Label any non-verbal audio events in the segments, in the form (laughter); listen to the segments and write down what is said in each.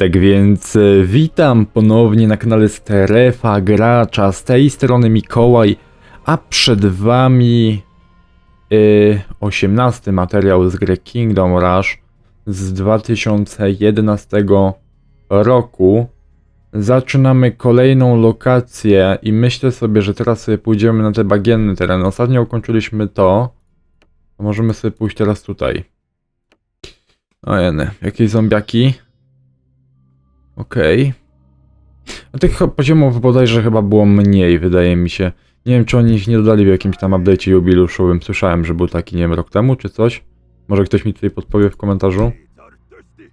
Tak więc e, witam ponownie na kanale Strefa Gracza, z tej strony Mikołaj, a przed wami y, 18 materiał z gry Kingdom Rush z 2011 roku. Zaczynamy kolejną lokację i myślę sobie, że teraz sobie pójdziemy na te bagienne tereny. Ostatnio ukończyliśmy to, możemy sobie pójść teraz tutaj. O jeny, jakieś zombiaki? Okej. A tych poziomów bodajże chyba było mniej, wydaje mi się. Nie wiem, czy oni ich nie dodali w jakimś tam update'cie jubileuszowym. Słyszałem, że był taki, nie wiem, rok temu czy coś. Może ktoś mi tutaj podpowie w komentarzu.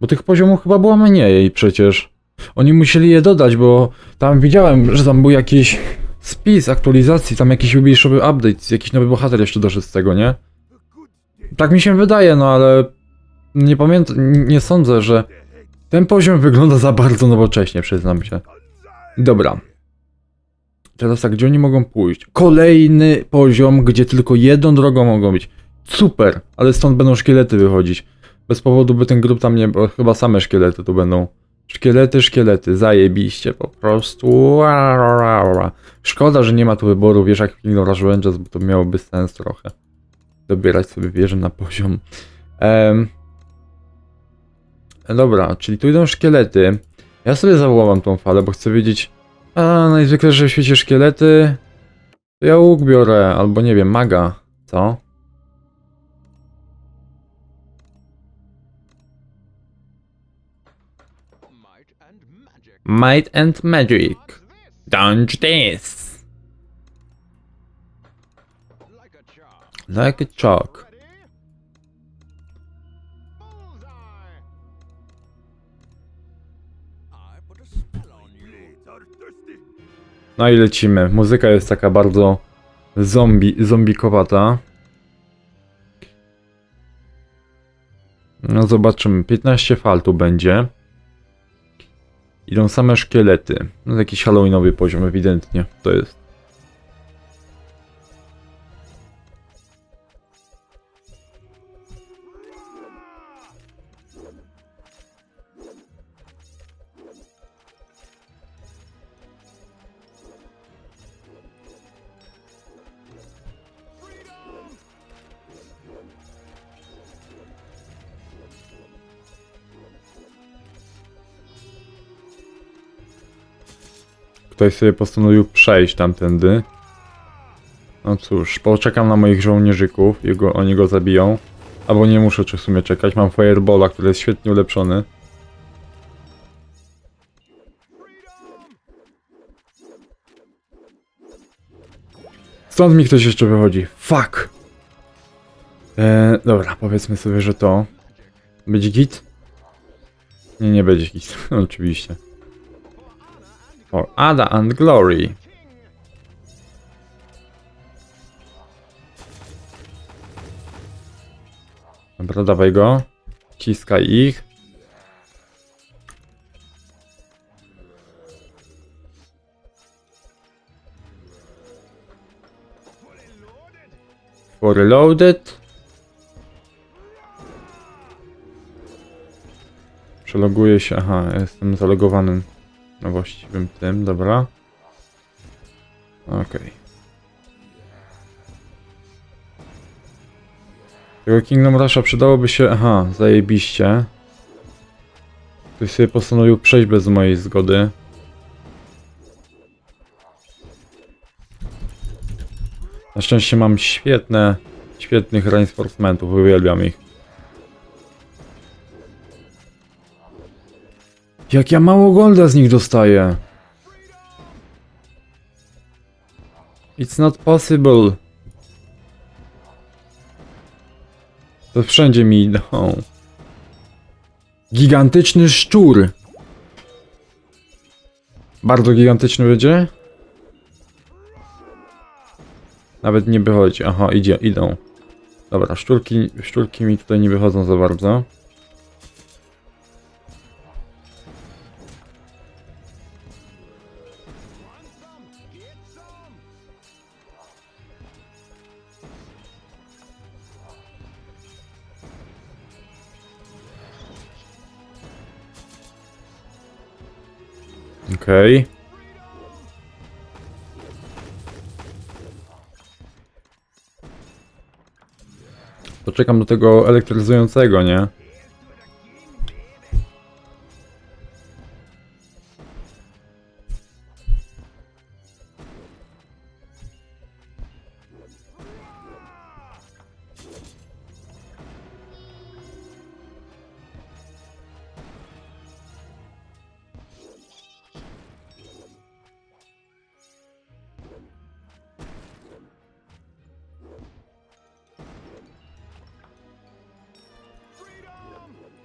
Bo tych poziomów chyba było mniej przecież. Oni musieli je dodać, bo tam widziałem, że tam był jakiś spis aktualizacji, tam jakiś jubileuszowy update, jakiś nowy bohater jeszcze doszedł z tego, nie? Tak mi się wydaje, no ale nie pamiętam, nie sądzę, że ten poziom wygląda za bardzo nowocześnie, przyznam się. Dobra. Teraz tak, gdzie oni mogą pójść? Kolejny poziom, gdzie tylko jedną drogą mogą być. Super, ale stąd będą szkielety wychodzić. Bez powodu by ten grup tam nie, bo chyba same szkielety tu będą. Szkielety, szkielety, zajebiście po prostu. Szkoda, że nie ma tu wyboru, wiesz jak Rush Rangers, bo to miałoby sens trochę. Dobierać sobie wieżę na poziom. Em, Dobra, czyli tu idą szkielety. Ja sobie zawołam tą falę, bo chcę wiedzieć. A najzwykle, że w świecie szkielety. To ja łuk biorę, albo nie wiem, maga. Co? Might and magic. Don't this. Like a chalk. No i lecimy. Muzyka jest taka bardzo zombie, zombikowata. No zobaczymy. 15 fal tu będzie. Idą same szkielety. No jakiś halloweenowy poziom ewidentnie to jest. Ktoś sobie postanowił przejść tamtędy. No cóż, poczekam na moich żołnierzyków, jego, oni go zabiją. Albo nie muszę w sumie czekać, mam Firebola, który jest świetnie ulepszony. Stąd mi ktoś jeszcze wychodzi. Fuck! Eee, dobra, powiedzmy sobie, że to... Będzie git? Nie, nie będzie git, (laughs) oczywiście. For honor and glory. Dobra, dawaj go. Ciskaj ich. For reloaded. Przeloguję się. Aha, jestem zalogowanym na właściwym tym, dobra. Okej. Tego Kingdom Rusha przydałoby się... Aha, zajebiście. Ktoś sobie postanowił przejść bez mojej zgody. Na szczęście mam świetne, świetnych reinforcementów, uwielbiam ich. Jak ja mało golda z nich dostaję. It's not possible. To wszędzie mi idą. Gigantyczny szczur. Bardzo gigantyczny będzie? Nawet nie wychodzi. Aha, idzie, idą. Dobra, szczurki, szczurki mi tutaj nie wychodzą za bardzo. Okej. To czekam do tego elektryzującego, nie?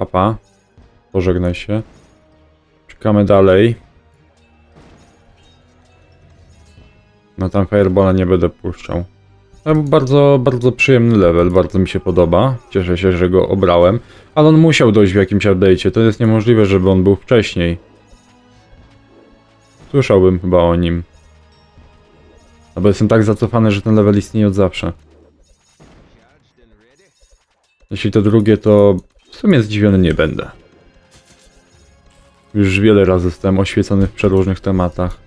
Papa. Pożegnaj się. Czekamy dalej. No tam Firebola nie będę puszczał. Ale bardzo, bardzo przyjemny level, bardzo mi się podoba. Cieszę się, że go obrałem. Ale on musiał dojść w jakimś update'cie. To jest niemożliwe, żeby on był wcześniej. Słyszałbym chyba o nim. No bo jestem tak zacofany, że ten level istnieje od zawsze. Jeśli to drugie, to w sumie zdziwiony nie będę. Już wiele razy zostałem oświecony w przeróżnych tematach.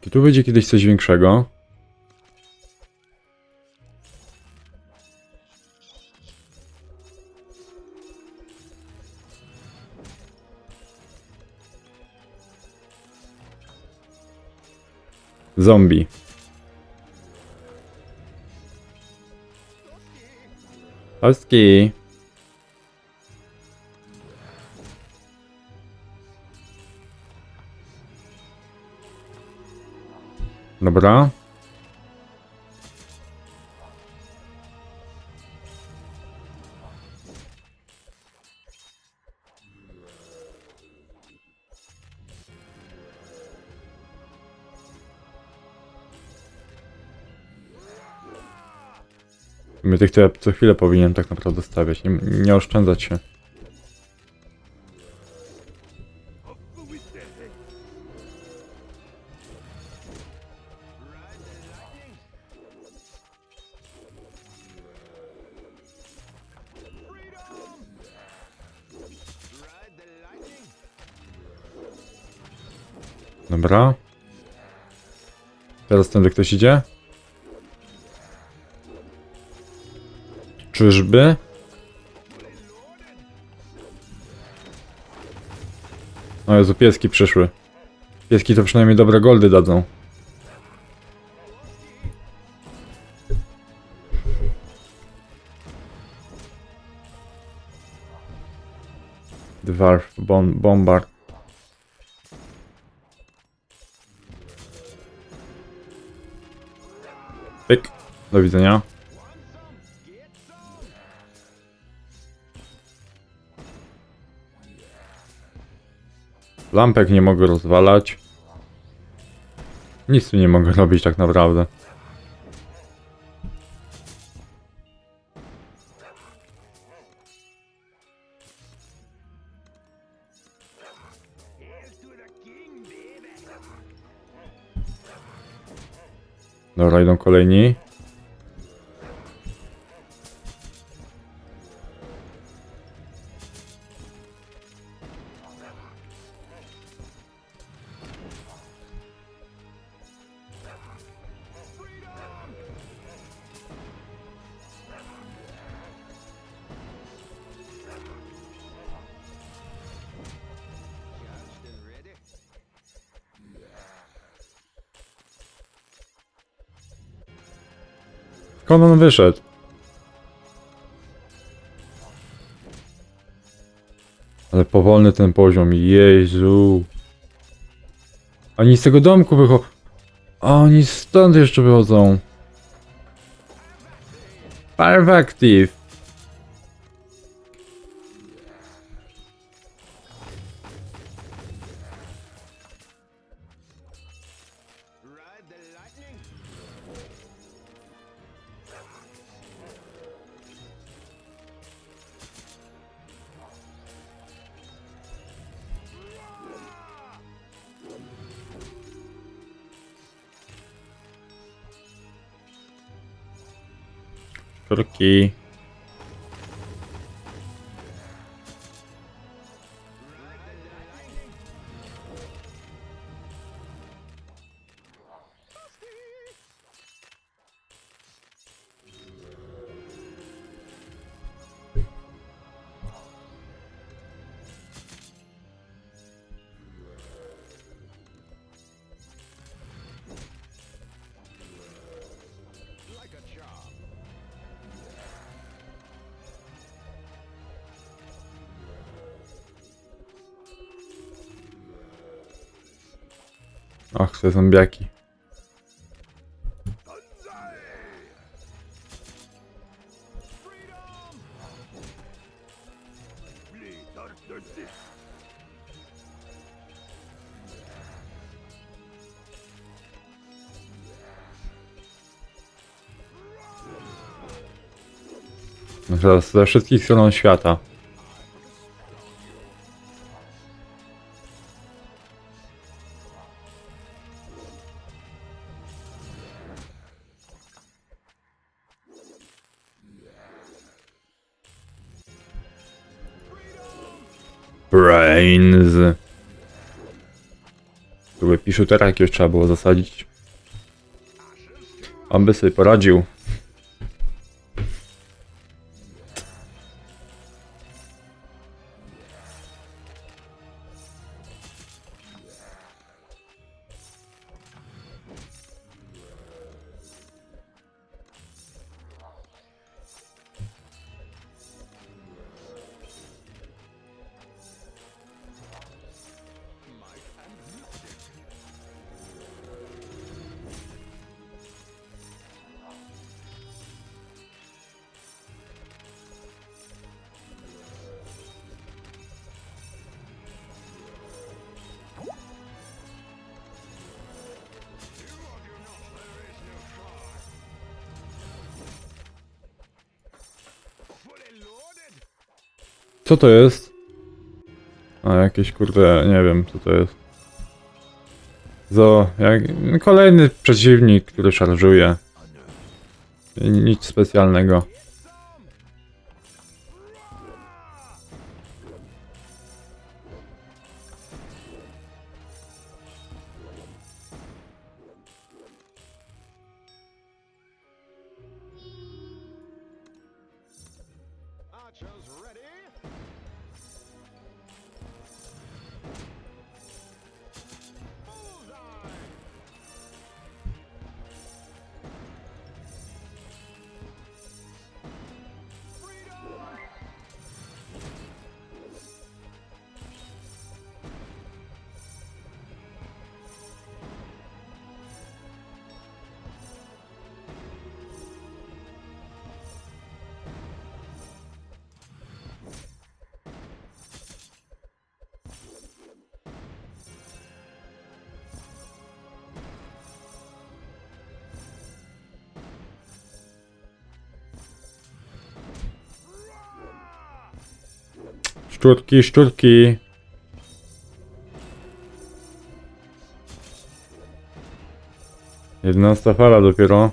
Czy tu będzie kiedyś coś większego? Zombie. Husky. Dobra. Tych to co chwilę powinienem tak naprawdę stawiać, nie, nie oszczędzać się. Dobra. Teraz tędy ktoś idzie? Czyżby? O Jezu, pieski przyszły. Pieski to przynajmniej dobre goldy dadzą. Dwarf bon Bombard. Pyk. Do widzenia. Lampek nie mogę rozwalać. Nic tu nie mogę robić tak naprawdę. Dobra, idą kolejni. Skąd on wyszedł? Ale powolny ten poziom, Jezu. Oni z tego domku wychodzą. Oni stąd jeszcze wychodzą. Pervective. Szczurki. Ach, te zombiaki. Bloodthirsty. Teraz ze wszystkich stron świata. Brains. Tu by piszutera jakiegoś trzeba było zasadzić. On by sobie poradził. Co to jest? A jakieś kurde, nie wiem co to jest. Zo, jak, kolejny przeciwnik, który szarżuje. Nic specjalnego. Szczurki, szczurki. Jedenasta fala dopiero.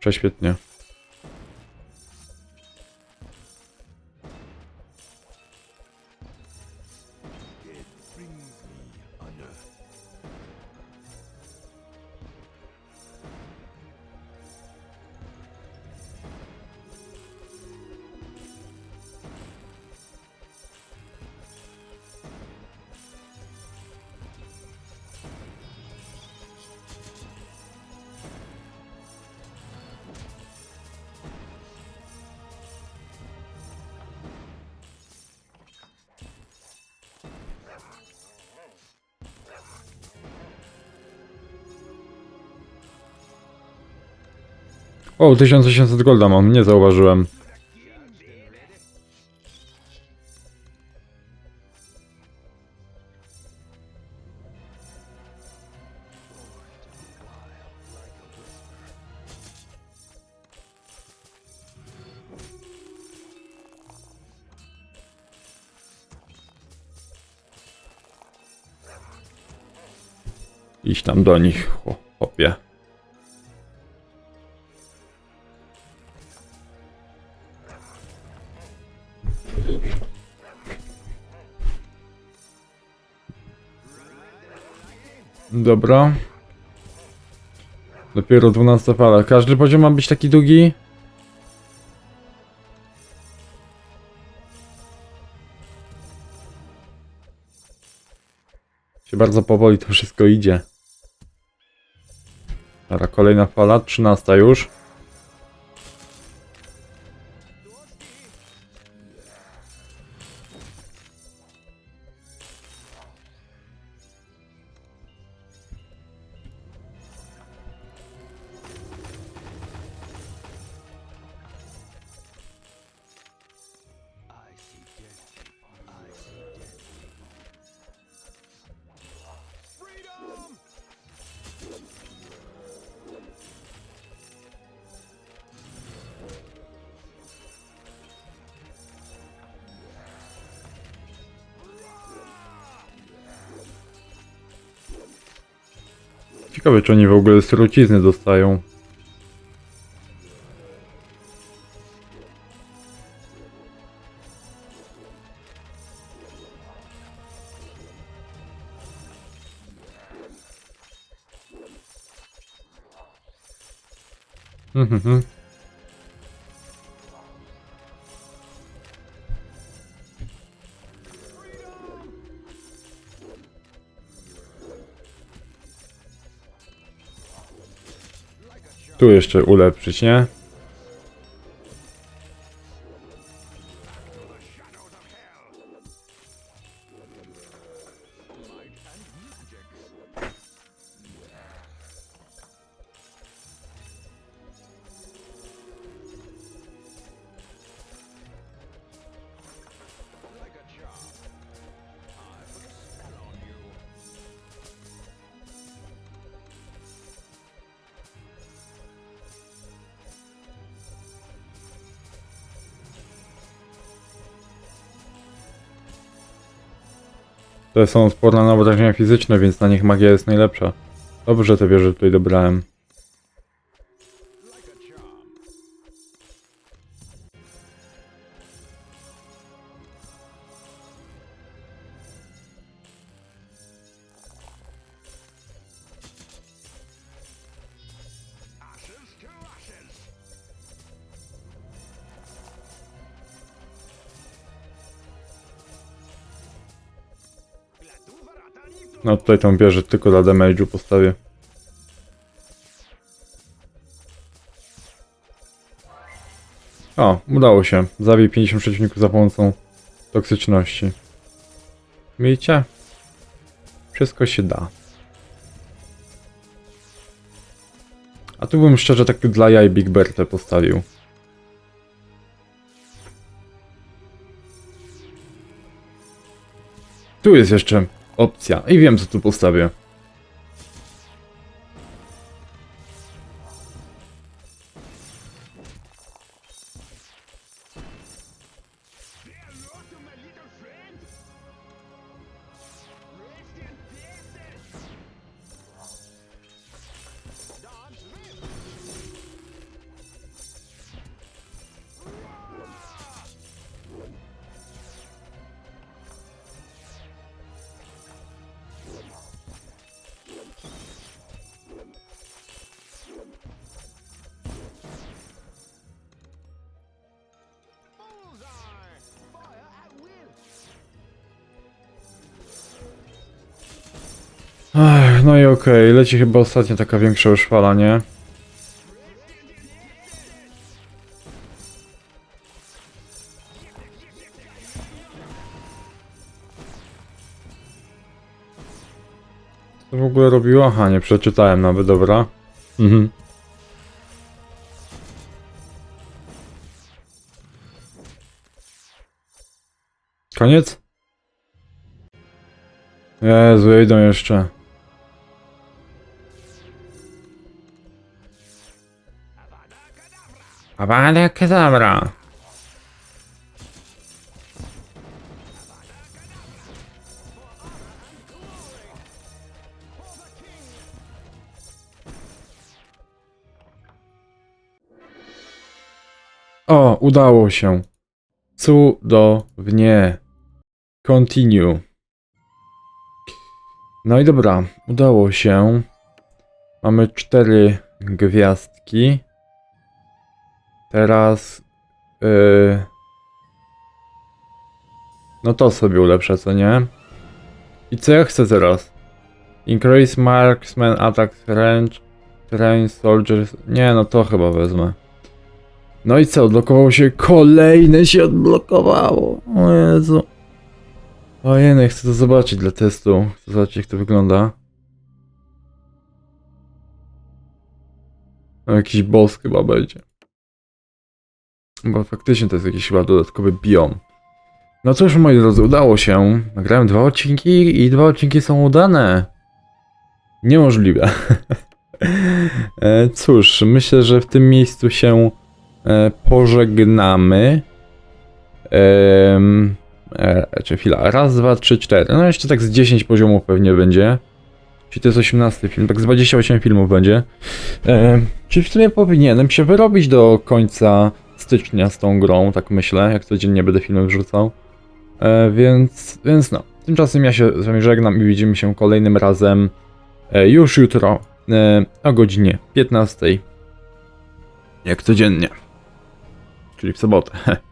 Prześwietnie. O, 1800 golda mam, nie zauważyłem. Iść tam do nich, chłopie. Dobra. Dopiero 12 fala. Każdy poziom ma być taki długi? Się bardzo powoli to wszystko idzie. Dobra, kolejna fala, 13 już. Ciekawe, czy oni w ogóle trucizny dostają. Mhm. Tu jeszcze ulepszyć, nie? Te są odporne na obrażenia fizyczne, więc na nich magia jest najlepsza. Dobrze te wieże tutaj dobrałem. No tutaj tą wieżę tylko dla damage'u postawię. O, udało się. Zabij 50 przeciwników za pomocą toksyczności. Widzicie? Wszystko się da. A tu bym szczerze tak dla jaj Big Bertę postawił. Tu jest jeszcze opcja i wiem co tu postawię. No i okej, leci chyba ostatnia taka większa już fala, nie? Co w ogóle robiło? Aha, nie przeczytałem nawet, dobra. Mhm. Koniec? Jezu, idą jeszcze. Avada Kedavra. O, udało się. Cudownie. Continue. No i dobra, udało się. Mamy cztery gwiazdki. Teraz. Yy... No to sobie ulepszę, co nie? I co ja chcę teraz? Increase marksman attack range. Train soldiers. Nie, no to chyba wezmę. No i co? Odblokowało się. Kolejne się odblokowało. O Jezu. Ojej, no chcę to zobaczyć dla testu. Chcę zobaczyć, jak to wygląda. No, jakiś boss chyba będzie. Bo faktycznie to jest jakiś chyba dodatkowy biom. No cóż, moi drodzy, udało się. Nagrałem dwa odcinki i dwa odcinki są udane. Niemożliwe. (laughs) E, Cóż, myślę, że w tym miejscu się e, pożegnamy. Ehm, czy chwila, raz, dwa, trzy, cztery. No jeszcze tak z 10 poziomów pewnie będzie. Czyli to jest 18 film, tak z 28 filmów będzie. E, czy w sumie powinienem się wyrobić do końca stycznia z tą grą, tak myślę, jak codziennie będę filmy wrzucał. E, więc, więc no, tymczasem ja się z wami żegnam i widzimy się kolejnym razem e, już jutro e, o godzinie 15. Jak codziennie. Czyli w sobotę. (laughs)